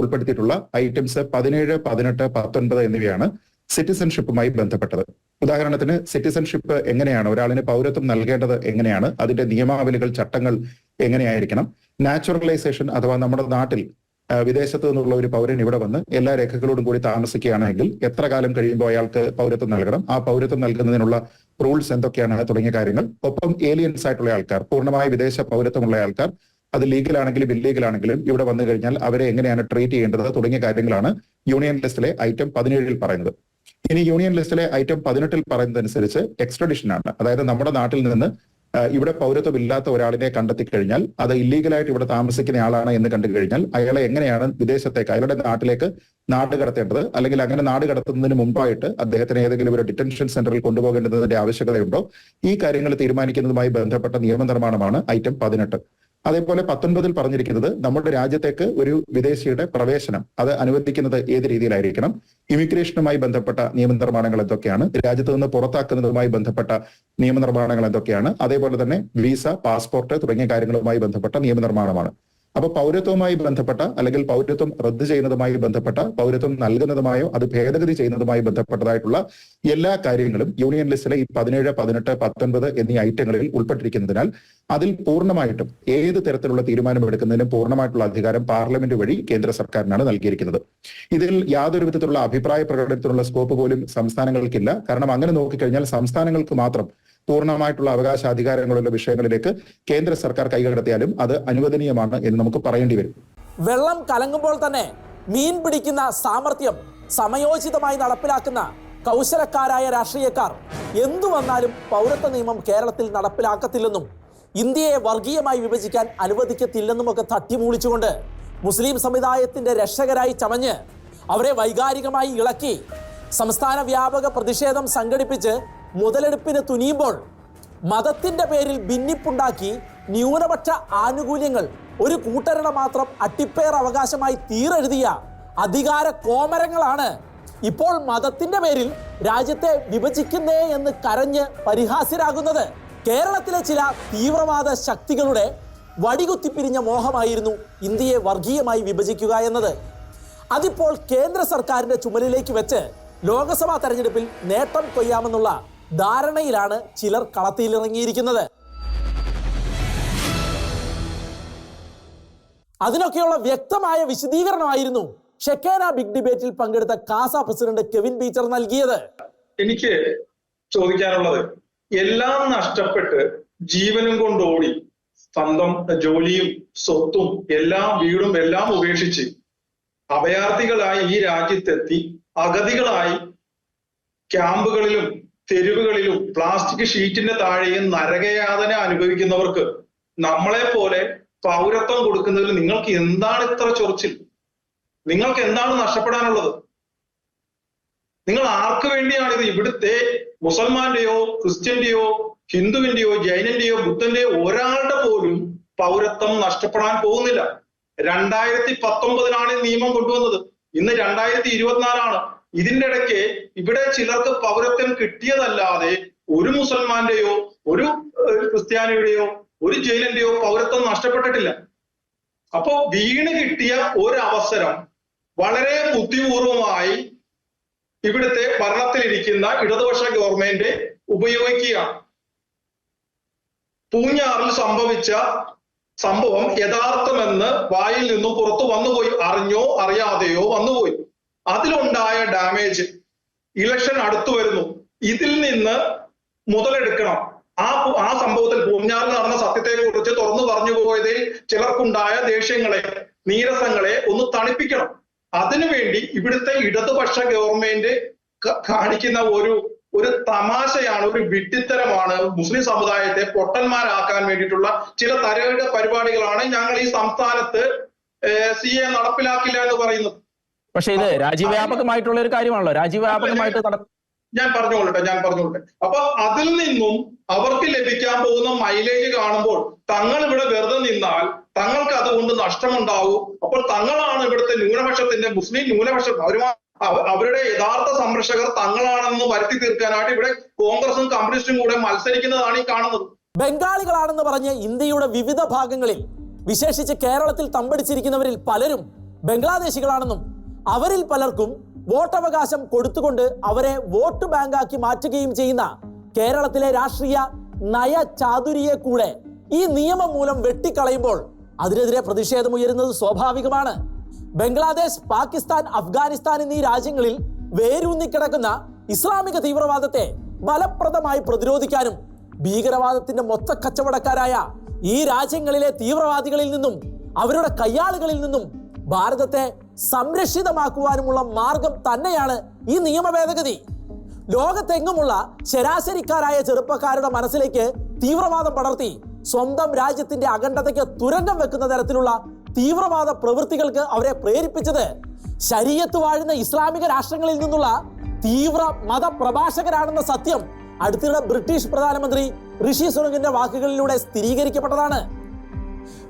ഉൾപ്പെടുത്തിയിട്ടുള്ള ഐറ്റംസ് പതിനേഴ് പതിനെട്ട് പത്തൊൻപത് എന്നിവയാണ് സിറ്റിസൺഷിപ്പുമായി ബന്ധപ്പെട്ടത്. ഉദാഹരണത്തിന് സിറ്റിസൺഷിപ്പ് എങ്ങനെയാണ്? ഒരാളിന് പൗരത്വം നൽകേണ്ടത് എങ്ങനെയാണ്? അതിന്റെ നിയമാവലികൾ ചട്ടങ്ങൾ എങ്ങനെയായിരിക്കണം? നാച്ചുറലൈസേഷൻ അഥവാ നമ്മുടെ നാട്ടിൽ വിദേശത്ത് നിന്നുള്ള ഒരു പൗരൻ ഇവിടെ വന്ന് എല്ലാ രേഖകളോടും കൂടി താമസിക്കുകയാണെങ്കിൽ എത്ര കാലം കഴിയുമ്പോൾ അയാൾക്ക് പൗരത്വം നൽകണം? ആ പൗരത്വം നൽകുന്നതിനുള്ള റൂൾസ് എന്തൊക്കെയാണ്? തുടങ്ങിയ കാര്യങ്ങൾ. ഒപ്പം ഏലിയൻസ് ആയിട്ടുള്ള ആൾക്കാർ പൂർണമായ വിദേശ പൗരത്വമുള്ള ആൾക്കാർ അത് ലീഗലാണെങ്കിലും ഇല്ലീഗലാണെങ്കിലും ഇവിടെ വന്നു കഴിഞ്ഞാൽ അവരെ എങ്ങനെയാണ് ട്രീറ്റ് ചെയ്യേണ്ടത്? തുടങ്ങിയ കാര്യങ്ങളാണ് യൂണിയൻ ലിസ്റ്റിലെ ഐറ്റം പതിനേഴിൽ പറയുന്നത്. ഇനി യൂണിയൻ ലിസ്റ്റിലെ ഐറ്റം പതിനെട്ടിൽ പറയുന്നതനുസരിച്ച് എക്സ്ട്രഡിഷൻ ആണ്. അതായത് നമ്മുടെ നാട്ടിൽ നിന്ന് ഇവിടെ പൗരത്വം ഇല്ലാത്ത ഒരാളിനെ കണ്ടെത്തി കഴിഞ്ഞാൽ അത് ഇല്ലീഗലായിട്ട് ഇവിടെ താമസിക്കുന്ന ആളാണ് എന്ന് കണ്ടു കഴിഞ്ഞാൽ അയാളെ എങ്ങനെയാണ് വിദേശത്തേക്ക് അയാളുടെ നാട്ടിലേക്ക് നാട് കടത്തേണ്ടത്? അല്ലെങ്കിൽ അങ്ങനെ നാട് കടത്തുന്നതിന് മുമ്പായിട്ട് അദ്ദേഹത്തിന് ഏതെങ്കിലും ഒരു ഡിറ്റൻഷൻ സെന്ററിൽ കൊണ്ടുപോകേണ്ടതിന്റെ ആവശ്യകതയുണ്ടോ? ഈ കാര്യങ്ങൾ തീരുമാനിക്കുന്നതുമായി ബന്ധപ്പെട്ട നിയമനിർമ്മാണമാണ് ഐറ്റം പതിനെട്ട്. അതേപോലെ പത്തൊൻപതിൽ പറഞ്ഞിരിക്കുന്നത് നമ്മുടെ രാജ്യത്തേക്ക് ഒരു വിദേശിയുടെ പ്രവേശനം അത് അനുവദിക്കുന്നത് ഏത് രീതിയിലായിരിക്കണം? ഇമിഗ്രേഷനുമായി ബന്ധപ്പെട്ട നിയമനിർമ്മാണങ്ങൾ എന്തൊക്കെയാണ്? രാജ്യത്ത് നിന്ന് പുറത്താക്കുന്നതുമായി ബന്ധപ്പെട്ട നിയമനിർമ്മാണങ്ങൾ എന്തൊക്കെയാണ്? അതേപോലെ തന്നെ വിസ പാസ്പോർട്ട് തുടങ്ങിയ കാര്യങ്ങളുമായി ബന്ധപ്പെട്ട നിയമനിർമ്മാണമാണ്. അപ്പൊ പൗരത്വവുമായി ബന്ധപ്പെട്ട അല്ലെങ്കിൽ പൗരത്വം റദ്ദ് ചെയ്യുന്നതുമായി ബന്ധപ്പെട്ട പൗരത്വം നൽകുന്നതുമായോ അത് ഭേദഗതി ചെയ്യുന്നതുമായി ബന്ധപ്പെട്ടതായിട്ടുള്ള എല്ലാ കാര്യങ്ങളും യൂണിയൻ ലിസ്റ്റിലെ ഈ പതിനേഴ് പതിനെട്ട് പത്തൊൻപത് എന്നീ ഐറ്റങ്ങളിൽ ഉൾപ്പെട്ടിരിക്കുന്നതിനാൽ അതിൽ പൂർണമായിട്ടും ഏത് തരത്തിലുള്ള തീരുമാനം എടുക്കുന്നതിനും പൂർണമായിട്ടുള്ള അധികാരം പാർലമെന്റ് വഴി കേന്ദ്ര സർക്കാരിനാണ് നൽകിയിരിക്കുന്നത്. ഇതിൽ യാതൊരു വിധത്തിലുള്ള അഭിപ്രായ പ്രകടനത്തിനുള്ള സ്കോപ്പ് പോലും സംസ്ഥാനങ്ങൾക്കില്ല. കാരണം അങ്ങനെ നോക്കിക്കഴിഞ്ഞാൽ സംസ്ഥാനങ്ങൾക്ക് മാത്രം പൂർണമായിട്ടുള്ള അവകാശാധികാരങ്ങളുള്ള വിഷയങ്ങളിലേക്ക് കേന്ദ്ര സർക്കാർ കൈകടത്തിയാലും അത് അനുവദനീയമാണ് എന്ന് നമുക്ക് പറയേണ്ടി വരും. വെള്ളം കലങ്ങുമ്പോൾ തന്നെ മീൻ പിടിക്കുന്ന സാമർഥ്യം സമയോചിതമായി നടപ്പിലാക്കുന്ന കൗശലക്കാരായ രാഷ്ട്രീയക്കാർ എന്തു വന്നാലും പൗരത്വ നിയമം കേരളത്തിൽ നടപ്പിലാക്കത്തില്ലെന്നും ഇന്ത്യയെ വർഗീയമായി വിഭജിക്കാൻ അനുവദിക്കത്തില്ലെന്നുമൊക്കെ തട്ടിമൂളിച്ചുകൊണ്ട് മുസ്ലിം സമുദായത്തിന്റെ രക്ഷകരായി ചമഞ്ഞ് അവരെ വൈകാരികമായി ഇളക്കി സംസ്ഥാന വ്യാപക പ്രതിഷേധം സംഘടിപ്പിച്ച് മുതലെടുപ്പിന് തുനിയുമ്പോൾ മതത്തിന്റെ പേരിൽ ഭിന്നിപ്പുണ്ടാക്കി ന്യൂനപക്ഷ ആനുകൂല്യങ്ങൾ ഒരു കൂട്ടരുടെ മാത്രം അട്ടിപ്പേർ അവകാശമായി തീരെഴുതിയ അധികാര കോമരങ്ങളാണ് ഇപ്പോൾ മതത്തിന്റെ പേരിൽ രാജ്യത്തെ വിഭജിക്കുന്നേ എന്ന് കരഞ്ഞ് പരിഹാസ്യരാകുന്നത്. കേരളത്തിലെ ചില തീവ്രവാദ ശക്തികളുടെ വടികുത്തിപ്പിരിഞ്ഞ മോഹമായിരുന്നു ഇന്ത്യയെ വർഗീയമായി വിഭജിക്കുക എന്നത്. അതിപ്പോൾ കേന്ദ്ര സർക്കാരിന്റെ ചുമലിലേക്ക് വെച്ച് ലോക്സഭാ തെരഞ്ഞെടുപ്പിൽ നേട്ടം കൊയ്യാമെന്നുള്ള ധാരണയിലാണ് ചിലർ കളത്തിലിറങ്ങിയിരിക്കുന്നത്. അതിനൊക്കെയുള്ള വ്യക്തമായ വിശദീകരണമായിരുന്നു ഷെക്കേന ബിഗ് ഡിബേറ്റിൽ പങ്കെടുത്ത കാസ പ്രസിഡന്റ് കെവിൻ ബീച്ചർ നൽകിയത്. എനിക്ക് ചോദിക്കാനുള്ളത് എല്ലാം നഷ്ടപ്പെട്ട് ജീവനും കൊണ്ട് ഓടി സ്വന്തം ജോലിയും സ്വത്തും എല്ലാം വീടും എല്ലാം ഉപേക്ഷിച്ച് അഭയാർത്ഥികളായി ഈ രാജ്യത്തെത്തി അഗതികളായി ക്യാമ്പുകളിലും തെരുവുകളിലും പ്ലാസ്റ്റിക് ഷീറ്റിന്റെ താഴെയും നരകയാതന അനുഭവിക്കുന്നവർക്ക് നമ്മളെ പോലെ പൗരത്വം കൊടുക്കുന്നതിൽ നിങ്ങൾക്ക് എന്താണ് ഇത്ര ചൊറിച്ചിൽ? നിങ്ങൾക്ക് എന്താണ് നഷ്ടപ്പെടാനുള്ളത്? നിങ്ങൾ ആർക്ക് വേണ്ടിയാണ് ഇത് ഇവിടുത്തെ മുസൽമാന്റെയോ ക്രിസ്ത്യന്റെയോ ഹിന്ദുവിന്റെയോ ജൈനന്റെയോ ബുദ്ധന്റെയോ ഒരാളുടെ പോലും പൗരത്വം നഷ്ടപ്പെടാൻ പോകുന്നില്ല. രണ്ടായിരത്തി പത്തൊമ്പതിലാണ് ഈ നിയമം കൊണ്ടുവന്നത്. ഇന്ന് രണ്ടായിരത്തി ഇരുപത്തിനാലാണ് ഇതിന്റെ ഇടയ്ക്ക് ഇവിടെ ചിലർക്ക് പൗരത്വം കിട്ടിയതല്ലാതെ ഒരു മുസൽമാന്റെയോ ഒരു ക്രിസ്ത്യാനിയുടെയോ ഒരു ജയിലിന്റെയോ പൗരത്വം നഷ്ടപ്പെട്ടിട്ടില്ല. അപ്പോ വീണ് കിട്ടിയ ഒരവസരം വളരെ ബുദ്ധിപൂർവമായി ഇവിടുത്തെ ഭരണത്തിലിരിക്കുന്ന ഇടതുപക്ഷ ഗവൺമെന്റ് ഉപയോഗിക്കുകയാണ്. പൂഞ്ഞാറിൽ സംഭവിച്ച സംഭവം യഥാർത്ഥമെന്ന് വായിൽ നിന്നും പുറത്തു വന്നുപോയി. അറിഞ്ഞോ അറിയാതെയോ വന്നുപോയി. അതിലുണ്ടായ ഡാമേജ് ഇലക്ഷൻ അടുത്തു വരുന്നു. ഇതിൽ നിന്ന് മുതലെടുക്കണം. ആ ആ സംഭവത്തിൽ പൂഞ്ഞാറിൽ നടന്ന സത്യത്തെ കുറിച്ച് തുറന്നു പറഞ്ഞു പോയതിൽ ചിലർക്കുണ്ടായ ദേഷ്യങ്ങളെ നീരസങ്ങളെ ഒന്ന് തണുപ്പിക്കണം. അതിനുവേണ്ടി ഇവിടുത്തെ ഇടതുപക്ഷ ഗവൺമെന്റ് കാണിക്കുന്ന ഒരു ഒരു തമാശയാണ് ഒരു വിഡ്ഢിത്തരമാണ് മുസ്ലിം സമുദായത്തെ പൊട്ടന്മാരാക്കാൻ വേണ്ടിയിട്ടുള്ള ചില തരയുടെ പരിപാടികളാണ് ഞങ്ങൾ ഈ സംസ്ഥാനത്ത് സി എ നടപ്പിലാക്കില്ല എന്ന് പറയുന്നത്. പക്ഷെ ഇത് രാജ്യവ്യാപകമായിട്ടുള്ള ഒരു കാര്യമാണല്ലോ. രാജ്യവ്യാപകമായിട്ട് നട ഞാൻ പറഞ്ഞോളട്ടെ ഞാൻ പറഞ്ഞോളട്ടെ. അപ്പൊ അതിൽ നിന്നും അവർക്ക് ലഭിക്കാൻ പോകുന്ന മൈലേജ് കാണുമ്പോൾ തങ്ങൾ ഇവിടെ വെറുതെ നിന്നാൽ തങ്ങൾക്ക് അതുകൊണ്ട് നഷ്ടമുണ്ടാവും. അപ്പോൾ തങ്ങളാണ് ഇവിടുത്തെ ന്യൂനപക്ഷത്തിന്റെ മുസ്ലിം ന്യൂനപക്ഷം അവർ അവരുടെ യഥാർത്ഥ സംരക്ഷകർ തങ്ങളാണെന്ന് വരുത്തി തീർക്കാനായിട്ട് ഇവിടെ കോൺഗ്രസും കമ്മ്യൂണിസ്റ്റും കൂടെ മത്സരിക്കുന്നതാണ് ഈ കാണുന്നത്. ബംഗാളികളാണെന്ന് പറഞ്ഞ് ഇന്ത്യയുടെ വിവിധ ഭാഗങ്ങളിൽ വിശേഷിച്ച് കേരളത്തിൽ തമ്പടിച്ചിരിക്കുന്നവരിൽ പലരും ബംഗ്ലാദേശികളാണെന്നും അവരിൽ പലർക്കും വോട്ടവകാശം കൊടുത്തുകൊണ്ട് അവരെ വോട്ട് ബാങ്കാക്കി മാറ്റുകയും ചെയ്യുന്ന കേരളത്തിലെ രാഷ്ട്രീയ നയ ചാതുരിയെ കൂടെ ഈ നിയമം മൂലം വെട്ടിക്കളയുമ്പോൾ അതിനെതിരെ പ്രതിഷേധമുയരുന്നത് സ്വാഭാവികമാണ്. ബംഗ്ലാദേശ് പാകിസ്ഥാൻ അഫ്ഗാനിസ്ഥാൻ എന്നീ രാജ്യങ്ങളിൽ വേരൂന്നിക്കിടക്കുന്ന ഇസ്ലാമിക തീവ്രവാദത്തെ ഫലപ്രദമായി പ്രതിരോധിക്കാനും ഭീകരവാദത്തിന്റെ മൊത്ത കച്ചവടക്കാരായ ഈ രാജ്യങ്ങളിലെ തീവ്രവാദികളിൽ നിന്നും അവരുടെ കയ്യാളുകളിൽ നിന്നും ഭാരതത്തെ സംരക്ഷിതമാക്കുവാനുമുള്ള മാർഗം തന്നെയാണ് ഈ നിയമ ഭേദഗതി ലോകത്തെങ്ങുമുള്ള ശരാശരിക്കാരായ ചെറുപ്പക്കാരുടെ മനസ്സിലേക്ക് തീവ്രവാദം പടർത്തി സ്വന്തം രാജ്യത്തിന്റെ അഖണ്ഡതയ്ക്ക് തുരങ്കം വെക്കുന്ന തരത്തിലുള്ള തീവ്രവാദ പ്രവൃത്തികൾക്ക് അവരെ പ്രേരിപ്പിച്ചത് ശരീരത്ത് വാഴുന്ന ഇസ്ലാമിക രാഷ്ട്രങ്ങളിൽ നിന്നുള്ള തീവ്ര മതപ്രഭാഷകരാണെന്ന സത്യം അടുത്തിടെ ബ്രിട്ടീഷ് പ്രധാനമന്ത്രി ഋഷി സുനകിന്റെ വാക്കുകളിലൂടെ സ്ഥിരീകരിക്കപ്പെട്ടതാണ്.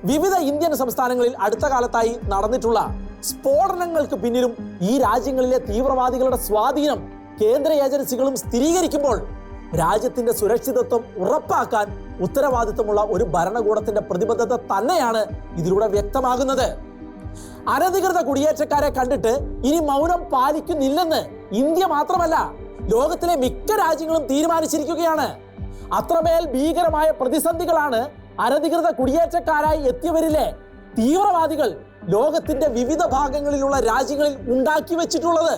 വിവിധ ഇന്ത്യൻ സംസ്ഥാനങ്ങളിൽ അടുത്ത കാലത്തായി നടന്നിട്ടുള്ള സ്ഫോടനങ്ങൾക്ക് പിന്നിലും ഈ രാജ്യങ്ങളിലെ തീവ്രവാദികളുടെ സ്വാധീനം കേന്ദ്ര ഏജൻസികളും സ്ഥിരീകരിക്കുമ്പോൾ രാജ്യത്തിന്റെ സുരക്ഷിതത്വം ഉറപ്പാക്കാൻ ഉത്തരവാദിത്വമുള്ള ഒരു ഭരണകൂടത്തിന്റെ പ്രതിബദ്ധത തന്നെയാണ് ഇതിലൂടെ വ്യക്തമാകുന്നത്. അനധികൃത കുടിയേറ്റക്കാരെ കണ്ടിട്ട് ഇനി മൗനം പാലിക്കുന്നില്ലെന്ന് ഇന്ത്യ മാത്രമല്ല ലോകത്തിലെ മിക്ക രാജ്യങ്ങളും തീരുമാനിച്ചിരിക്കുകയാണ്. അത്രമേൽ ഭീകരമായ പ്രതിസന്ധികളാണ് അനധികൃത കുടിയേറ്റക്കാരായി എത്തിയവരിലെ തീവ്രവാദികൾ ലോകത്തിന്റെ വിവിധ ഭാഗങ്ങളിലുള്ള രാജ്യങ്ങളിൽ ഉണ്ടാക്കി വെച്ചിട്ടുള്ളത്.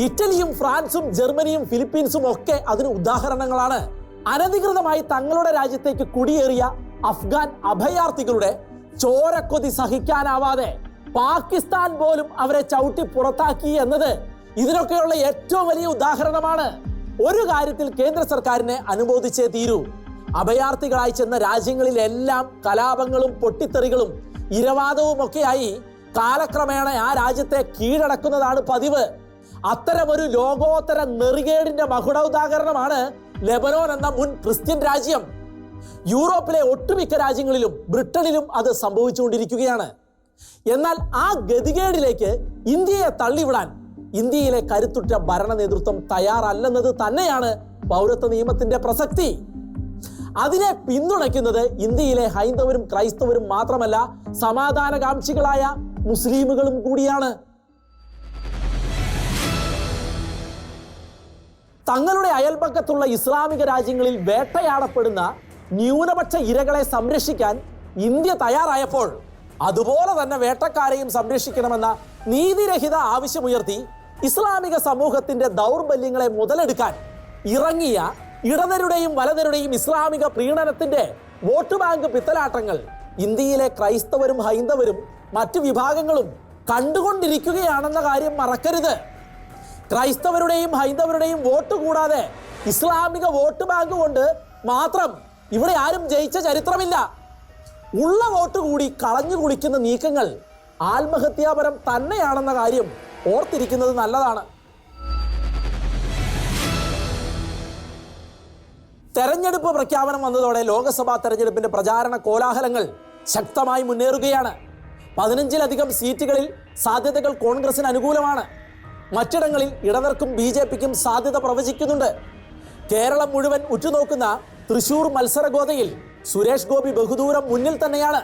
ഇറ്റലിയും ഫ്രാൻസും ജർമ്മനിയും ഫിലിപ്പീൻസും ഒക്കെ അതിന് ഉദാഹരണങ്ങളാണ്. അനധികൃതമായി തങ്ങളുടെ രാജ്യത്തേക്ക് കുടിയേറിയ അഫ്ഗാൻ അഭയാർത്ഥികളുടെ ചോരക്കൊതി സഹിക്കാനാവാതെ പാകിസ്ഥാൻ പോലും അവരെ ചവിട്ടി പുറത്താക്കി എന്നത് ഇതിനൊക്കെയുള്ള ഏറ്റവും വലിയ ഉദാഹരണമാണ്. ഒരു കാര്യത്തിൽ കേന്ദ്ര സർക്കാരിനെ അനുമോദിച്ചേ തീരൂ. അഭയാർത്ഥികളായി ചെന്ന രാജ്യങ്ങളിലെല്ലാം കലാപങ്ങളും പൊട്ടിത്തെറികളും ഇരവാദവും ഒക്കെയായി കാലക്രമേണ ആ രാജ്യത്തെ കീഴടക്കുന്നതാണ് പതിവ്. അത്തരമൊരു ലോകോത്തര നെറികേടിന്റെ മകുടോദാഹരണമാണ് ലെബനോൻ എന്ന മുൻ ക്രിസ്ത്യൻ രാജ്യം. യൂറോപ്പിലെ ഒട്ടുമിക്ക രാജ്യങ്ങളിലും ബ്രിട്ടനിലും അത് സംഭവിച്ചുകൊണ്ടിരിക്കുകയാണ്. എന്നാൽ ആ ഗതികേടിലേക്ക് ഇന്ത്യയെ തള്ളിവിടാൻ ഇന്ത്യയിലെ കരുത്തുറ്റ ഭരണ നേതൃത്വം തയ്യാറല്ലെന്നത് തന്നെയാണ് പൗരത്വ നിയമത്തിന്റെ പ്രസക്തി. അതിനെ പിന്തുണയ്ക്കുന്നത് ഇന്ത്യയിലെ ഹൈന്ദവരും ക്രൈസ്തവരും മാത്രമല്ല സമാധാനകാംക്ഷികളായ മുസ്ലിമുകളും കൂടിയാണ്. തങ്ങളുടെ അയൽപക്കത്തുള്ള ഇസ്ലാമിക രാജ്യങ്ങളിൽ വേട്ടയാടപ്പെടുന്ന ന്യൂനപക്ഷ ഇരകളെ സംരക്ഷിക്കാൻ ഇന്ത്യ തയ്യാറായപ്പോൾ അതുപോലെ തന്നെ വേട്ടക്കാരെയും സംരക്ഷിക്കണമെന്ന നീതിരഹിത ആവശ്യമുയർത്തി ഇസ്ലാമിക സമൂഹത്തിന്റെ ദൗർബല്യങ്ങളെ മുതലെടുക്കാൻ ഇറങ്ങിയ ഇടതരുടെയും വലതരുടെയും ഇസ്ലാമിക പ്രീണനത്തിന്റെ വോട്ട് ബാങ്ക് പിത്തലാട്ടങ്ങൾ ഇന്ത്യയിലെ ക്രൈസ്തവരും ഹൈന്ദവരും മറ്റു വിഭാഗങ്ങളും കണ്ടുകൊണ്ടിരിക്കുകയാണെന്ന കാര്യം മറക്കരുത്. ക്രൈസ്തവരുടെയും ഹൈന്ദവരുടെയും വോട്ട് കൂടാതെ ഇസ്ലാമിക വോട്ട് ബാങ്ക് കൊണ്ട് മാത്രം ഇവിടെ ആരും ജയിച്ച ചരിത്രമില്ല. ഉള്ള വോട്ട് കൂടി കളഞ്ഞു കുളിക്കുന്ന നീക്കങ്ങൾ ആത്മഹത്യാപരം തന്നെയാണെന്ന കാര്യം ഓർത്തിരിക്കുന്നത് നല്ലതാണ്. തെരഞ്ഞെടുപ്പ് പ്രഖ്യാപനം വന്നതോടെ ലോക്സഭാ തെരഞ്ഞെടുപ്പിന്റെ പ്രചാരണ കോലാഹലങ്ങൾ ശക്തമായി മുന്നേറുകയാണ്. പതിനഞ്ചിലധികം സീറ്റുകളിൽ സാധ്യതകൾ കോൺഗ്രസിന് അനുകൂലമാണ്. മറ്റിടങ്ങളിൽ ഇടവർക്കും ബി ജെ പിക്കും സാധ്യത പ്രവചിക്കുന്നുണ്ട്. കേരളം മുഴുവൻ ഉറ്റുനോക്കുന്ന തൃശൂർ മത്സരഗോതയിൽ സുരേഷ് ഗോപി ബഹുദൂരം മുന്നിൽ തന്നെയാണ്.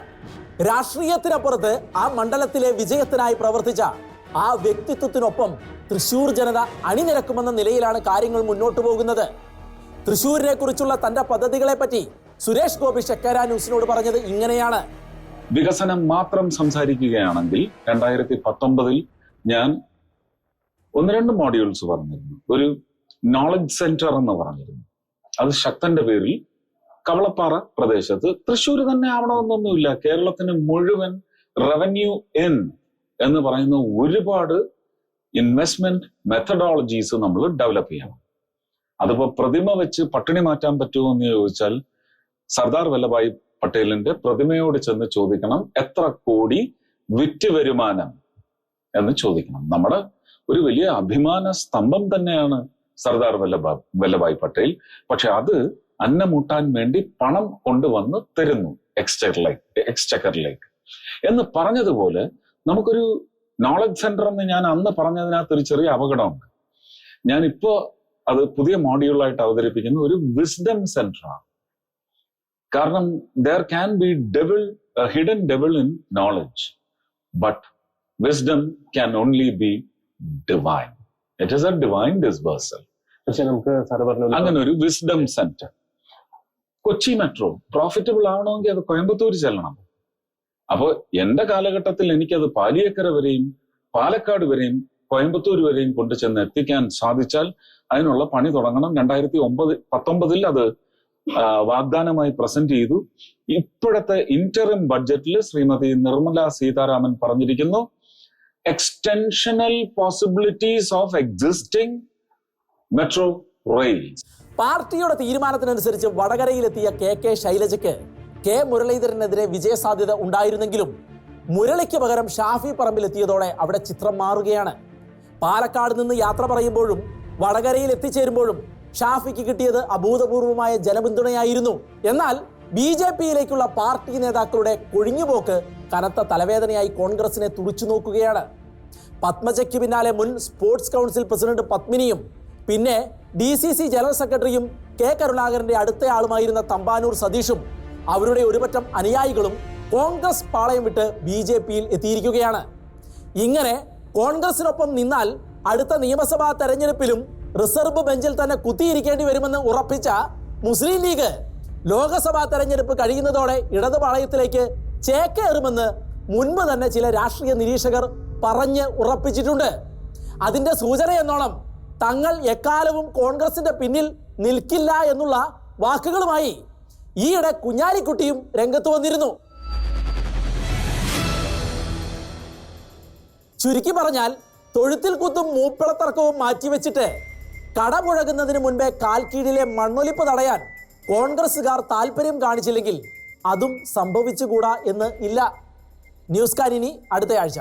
രാഷ്ട്രീയത്തിനപ്പുറത്ത് ആ മണ്ഡലത്തിലെ വിജയത്തിനായി പ്രവർത്തിച്ച ആ വ്യക്തിത്വത്തിനൊപ്പം തൃശൂർ ജനത അണിനിരക്കുമെന്ന നിലയിലാണ് കാര്യങ്ങൾ മുന്നോട്ടു പോകുന്നത്. തൃശൂരിനെ കുറിച്ചുള്ള തന്റെ പദ്ധതികളെ പറ്റി സുരേഷ് ഗോപി ഷെക്കാര ന്യൂസിനോട് പറഞ്ഞത് ഇങ്ങനെയാണ്. വികസനം മാത്രം സംസാരിക്കുകയാണെങ്കിൽ രണ്ടായിരത്തി പത്തൊമ്പതിൽ ഞാൻ ഒന്ന് രണ്ട് മോഡ്യൂൾസ് പറഞ്ഞിരുന്നു. ഒരു നോളജ് സെന്റർ എന്ന് പറഞ്ഞിരുന്നു. അത് ശക്തന്റെ പേരിൽ കവളപ്പാറ പ്രദേശത്ത് തൃശ്ശൂർ തന്നെ ആവണമെന്നൊന്നുമില്ല കേരളത്തിന് മുഴുവൻ റവന്യൂ എൻ എന്ന് പറയുന്ന ഒരുപാട് ഇൻവെസ്റ്റ്മെന്റ് മെത്തഡോളജീസ് നമ്മൾ ഡെവലപ്പ് ചെയ്യണം. അതിപ്പോ പ്രതിമ വെച്ച് പട്ടിണി മാറ്റാൻ പറ്റുമോ എന്ന് ചോദിച്ചാൽ സർദാർ വല്ലഭായ് പട്ടേലിന്റെ പ്രതിമയോട് ചെന്ന് ചോദിക്കണം എത്ര കോടി വിറ്റ് വരുമാനം എന്ന് ചോദിക്കണം. നമ്മുടെ ഒരു വലിയ അഭിമാന സ്തംഭം തന്നെയാണ് സർദാർ വല്ലഭായ് വല്ലഭായ് പട്ടേൽ. പക്ഷെ അത് അന്നമൂട്ടാൻ വേണ്ടി പണം കൊണ്ടുവന്ന് തരുന്നു എക്സ്ചക്കറിലേക്ക് എക്സ്ചക്കറിലേക്ക് എന്ന് പറഞ്ഞതുപോലെ നമുക്കൊരു നോളജ് സെന്റർ എന്ന് ഞാൻ അന്ന് പറഞ്ഞതിനകത്ത് ഒരു ചെറിയ അപകടമുണ്ട്. ഞാൻ ഇപ്പോ അത് പുതിയ മോഡ്യൂളായിട്ട് അവതരിപ്പിക്കുന്ന ഒരു വിസ്ഡം സെന്ററാണ് കാരണം there can be devil hidden devil in knowledge but wisdom can only be divine it is a divine disbursal പക്ഷെ നമുക്ക് സാറ് പറഞ്ഞു അങ്ങനെ ഒരു wisdom centre Kochi metro profitable ആവണമെങ്കിൽ അത് കോയമ്പത്തൂർ ചെല്ലണം. അപ്പോൾ എന്റെ കാലഘട്ടത്തിൽ എനിക്കത് പാലിയേക്കര വരെയും പാലക്കാട് വരെയും കോയമ്പത്തൂർ വരെയും കൊണ്ടു ചെന്ന് എത്തിക്കാൻ സാധിച്ചാൽ അതിനുള്ള പണി തുടങ്ങണം. രണ്ടായിരത്തി ഒമ്പത് പത്തൊമ്പതിൽ അത് വാഗ്ദാനമായി പ്രസന്റ് ചെയ്തു. ഇപ്പോഴത്തെ ഇന്ററിം ബഡ്ജറ്റിൽ ശ്രീമതി നിർമ്മല സീതാരാമൻ പറഞ്ഞിരിക്കുന്നു extensional possibilities of existing metro rail പാർട്ടിയുടെ തീരുമാനത്തിനനുസരിച്ച് വടകരയിലെത്തിയ കെ കെ ശൈലജയ്ക്ക് കെ മുരളീധരനെതിരെ വിജയസാധ്യത ഉണ്ടായിരുന്നെങ്കിലും മുരളിക്ക് പകരം ഷാഫി പറമ്പിലെത്തിയതോടെ അവിടെ ചിത്രം മാറുകയാണ്. പാലക്കാട് നിന്ന് യാത്ര പറയുമ്പോഴും വടകരയിൽ എത്തിച്ചേരുമ്പോഴും ഷാഫിക്ക് കിട്ടിയത് അഭൂതപൂർവമായ ജനപിന്തുണയായിരുന്നു. എന്നാൽ ബി ജെ പിയിലേക്കുള്ള പാർട്ടി നേതാക്കളുടെ കൊഴിഞ്ഞുപോക്ക് കനത്ത തലവേദനയായി കോൺഗ്രസിനെ തുറച്ചു നോക്കുകയാണ്. പത്മജയ്ക്ക് പിന്നാലെ മുൻ സ്പോർട്സ് കൗൺസിൽ പ്രസിഡന്റ് പത്മിനിയും പിന്നെ ഡി സി സി ജനറൽ സെക്രട്ടറിയും കെ കരുണാകരന്റെ അടുത്തയാളുമായിരുന്ന തമ്പാനൂർ സതീഷും അവരുടെ ഒരുപറ്റം അനുയായികളും കോൺഗ്രസ് പാളയം വിട്ട് ബി ജെ പിയിൽ എത്തിയിരിക്കുകയാണ്. ഇങ്ങനെ കോൺഗ്രസിനൊപ്പം നിന്നാൽ അടുത്ത നിയമസഭാ തെരഞ്ഞെടുപ്പിലും റിസർവ് ബെഞ്ചിൽ തന്നെ കുത്തിയിരിക്കേണ്ടി വരുമെന്ന് ഉറപ്പിച്ച മുസ്ലിം ലീഗ് ലോകസഭാ തെരഞ്ഞെടുപ്പ് കഴിയുന്നതോടെ ഇടതുപാളയത്തിലേക്ക് ചേക്കേറുമെന്ന് മുൻപ് തന്നെ ചില രാഷ്ട്രീയ നിരീക്ഷകർ പറഞ്ഞ് ഉറപ്പിച്ചിട്ടുണ്ട്. അതിന്റെ സൂചന എന്നോണം തങ്ങൾ എക്കാലവും കോൺഗ്രസിന്റെ പിന്നിൽ നിൽക്കില്ല എന്നുള്ള വാക്കുകളുമായി ഈയിടെ കുഞ്ഞാലിക്കുട്ടിയും രംഗത്ത് വന്നിരുന്നു. ചുരുക്കി പറഞ്ഞാൽ തൊഴുത്തിൽ കുത്തും മൂപ്പിളത്തർക്കവും മാറ്റിവെച്ചിട്ട് കടമുഴകുന്നതിന് മുൻപേ കാൽക്കീഴിലെ മണ്ണൊലിപ്പ് തടയാൻ കോൺഗ്രസ്സുകാർ താല്പര്യം കാണിച്ചില്ലെങ്കിൽ അതും സംഭവിച്ചുകൂടാ എന്ന് ഇല്ല. ന്യൂസ് കാനിനി അടുത്തയാഴ്ച.